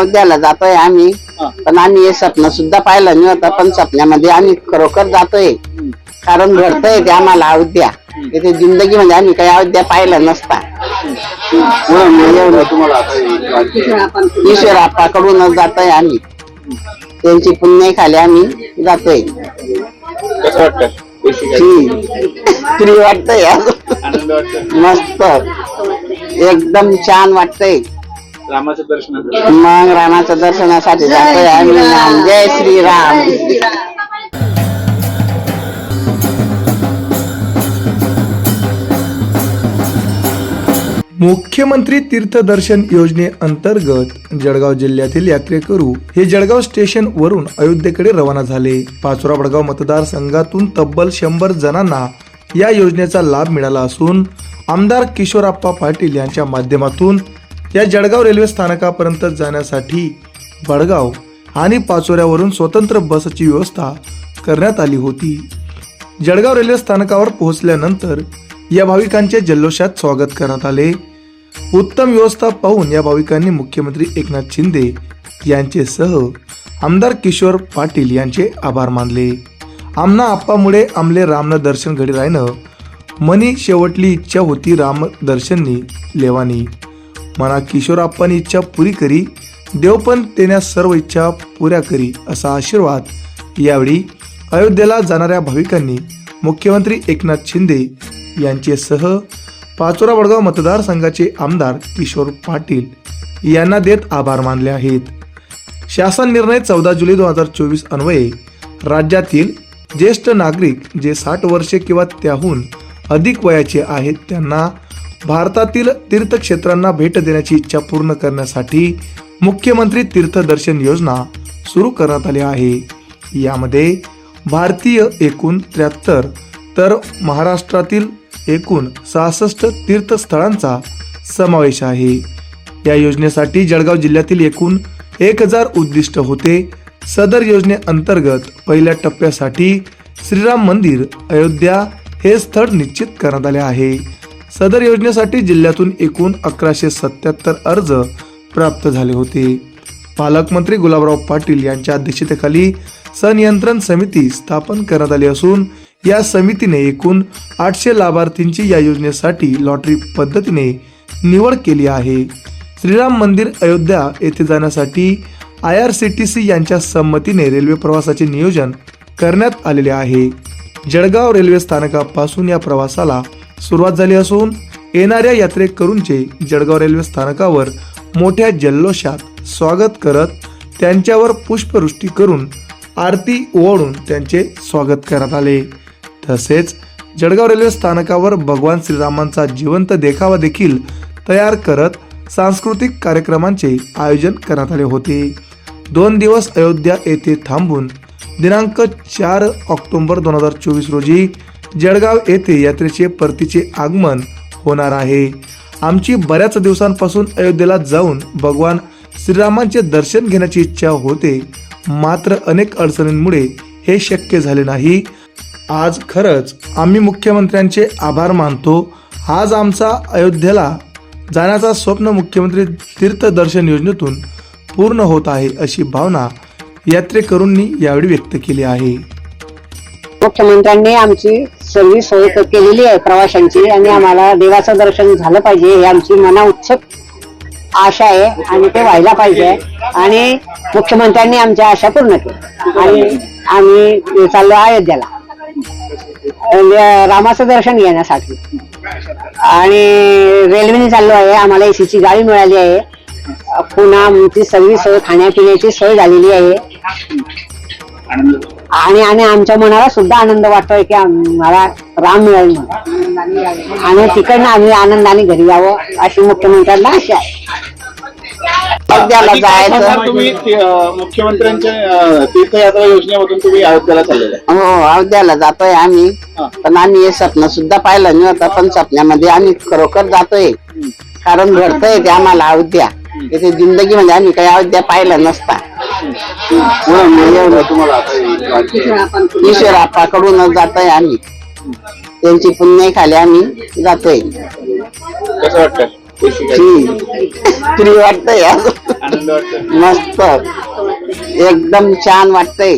अयोध्याला जातोय आम्ही. पण आम्ही हे स्वप्न सुद्धा पाहिलं नाही होतं पण स्वप्नामध्ये आम्ही खरोखर जातोय. कारण घडतंय ते आम्हाला अयोध्या. इथे जिंदगी मध्ये आम्ही काही अयोध्या पाहिलं नसता. एवढं तुम्हाला आता हे वाटतंय? ईश्वर आप्पाकडूनच जातोय आम्ही. त्यांची पुण्य खाली आम्ही जातोय. कसं वाटतं पैसे काय? फ्री फ्री वाटतंय. आनंद वाटतं मस्त. एकदम छान वाटतंय. रामाचं दर्शन मग रामाच्या दर्शनासाठी जातोय आम्ही नाम जय श्रीराम. मुख्यमंत्री तीर्थदर्शन योजनेअंतर्गत जळगाव जिल्ह्यातील यात्रेकरू हे जळगाव स्टेशन वरून अयोध्येकडे रवाना झाले. पाचोरा बडगाव मतदारसंघातून तब्बल शंभर जणांना या योजनेचा लाभ मिळाला असून आमदार किशोरप्पा पाटील यांच्या माध्यमातून या जळगाव रेल्वे स्थानकापर्यंत जाण्यासाठी बडगाव आणि पाचोऱ्यावरून स्वतंत्र बसची व्यवस्था करण्यात आली होती. जळगाव रेल्वे स्थानकावर पोहोचल्यानंतर या भाविकांचे जल्लोषात स्वागत करण्यात आले. उत्तम व्यवस्था पाहून या भाविकांनी मुख्यमंत्री एकनाथ शिंदे यांचे सह आमदार किशोर पाटील यांचे आभार मानले. आमना आप्पामुळे आमले रामनं दर्शन घडी राहणं मनी शेवटली इच्छा होती राम दर्शननी लेवानी. म्हणा किशोराप्पानी इच्छा पुरी करी देव पण तेण्या सर्व इच्छा पुऱ्या करी असा आशीर्वाद यावेळी अयोध्येला जाणाऱ्या भाविकांनी मुख्यमंत्री एकनाथ शिंदे यांचे सह पाचोरा वडगाव मतदारसंघाचे आमदार किशोर पाटील यांना देत आभार मानले आहेत. शासन निर्णय चौदा जुलै दोन हजार चोवीस अन्वये राज्यातील ज्येष्ठ नागरिक जे साठ वर्षे किंवा त्याहून अधिक वयाचे आहेत त्यांना भारतातील तीर्थक्षेत्रांना भेट देण्याची इच्छा पूर्ण करण्यासाठी मुख्यमंत्री तीर्थदर्शन योजना सुरू करण्यात आली आहे. यामध्ये भारतीय एकूण त्र्याहत्तर तर महाराष्ट्रातील एकूण सहासष्ट तीर्थस्थळांचा समावेश आहे. या योजनेसाठी जळगाव जिल्ह्यातील एकूण एक हजार उद्दिष्ट होते. सदर योजनेअंतर्गत पहिल्या टप्प्यासाठी श्रीराम मंदिर अयोध्या हे स्थळ निश्चित करण्यात आले आहे. सदर योजनेसाठी जिल्ह्यातून एकूण अकराशे सत्याहत्तर अर्ज प्राप्त झाले होते. पालकमंत्री गुलाबराव पाटील यांच्या अध्यक्षतेखाली संनियंत्रण समिती स्थापन करण्यात आली असून या समितीने एकूण आठशे लाभार्थींची या योजनेसाठी लॉटरी पद्धतीने निवड केली आहे. श्रीराम मंदिर अयोध्या येथे जाण्यासाठी I R C T C यांच्या संमतीने रेल्वे प्रवासाचे नियोजन करण्यात आलेले आहे. जळगाव रेल्वे स्थानकापासून या प्रवासाला सुरुवात झाली असून येणाऱ्या यात्रेकरूंचे जळगाव रेल्वे स्थानकावर मोठ्या जल्लोषात स्वागत करत त्यांच्यावर पुष्पवृष्टी करून आरती ओवाळून त्यांचे स्वागत करण्यात आले. तसेच जळगाव रेल्वे स्थानकावर भगवान श्रीरामांचा जिवंत देखावा देखील तयार करत सांस्कृतिक कार्यक्रमांचे आयोजन करण्यात आले होते. दोन दिवस अयोध्या येथे थांबून दिनांक चार ऑक्टोबर दोन हजार चोवीस रोजी जळगाव येथे यात्रेचे परतीचे आगमन होणार आहे. आमची बऱ्याच दिवसांपासून अयोध्येला जाऊन भगवान श्रीरामांचे दर्शन घेण्याची इच्छा होते. मात्र अनेक अडचणींमुळे हे शक्य झाले नाही. आज खरंच आम्ही मुख्यमंत्र्यांचे आभार मानतो. आज आमचा अयोध्येला जाण्याचा स्वप्न मुख्यमंत्री तीर्थदर्शन योजनेतून पूर्ण होत आहे अशी भावना यात्रेकरूंनी यावेळी व्यक्त केली आहे. मुख्यमंत्र्यांनी आमची सर्व सोय केलेली आहे प्रवाशांची आणि आम्हाला देवाचं दर्शन झालं पाहिजे हे आमची मना उत्सुक आशा आहे आणि ते व्हायला पाहिजे. आणि मुख्यमंत्र्यांनी आमच्या आशा पूर्ण केल्या. आणि आम्ही चाललो अयोध्याला. म्हणजे रामाचं दर्शन घेण्यासाठी. आणि रेल्वेने चाललो आहे. आम्हाला एसीची गाडी मिळाली आहे. पुन्हा आमची सगळी सोय खाण्यापिण्याची सोय झालेली आहे. आणि आणि आमच्या मनाला सुद्धा आनंद वाटतोय की आम्हाला राम मिळेल म्हणून. आणि तिकडनं आम्ही आनंदाने घरी यावं अशी मुख्यमंत्र्यांना आशा आहे. अयोध्याला जायचं. तुम्ही ते, अं, मुख्यमंत्र्यांच्या अं, तीर्थयात्रा योजनेमधून तुम्ही अयोध्येला चाललेला आहे. हो अयोध्याला जातोय आम्ही. पण आम्ही हे स्वप्न सुद्धा पाहिलं नाही होतं पण स्वप्नामध्ये आम्ही खरोखर जातोय. कारण घडतंय ते आम्हाला अयोध्या. इथे जिंदगी मध्ये आम्ही काही अयोध्या पाहिलं नसता. एवढं तुम्हाला आता हे? ईश्वर आप्पाकडूनच जातोय आम्ही. त्यांची पुण्य खाली आम्ही जातोय. कसं वाटतं? फ्री वाटतंय वाटतो मस्त. एकदम छान वाटतंय.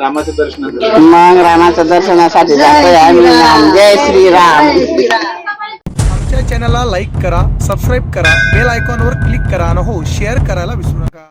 रामाचं दर्शनाचं मग रामाच्या दर्शनासाठी जातोय आम्ही. जय श्रीराम. आमच्या चॅनलला लाईक करा सबस्क्राईब करा बेल आयकॉनवर क्लिक करा आणि हो शेअर करायला विसरू नका.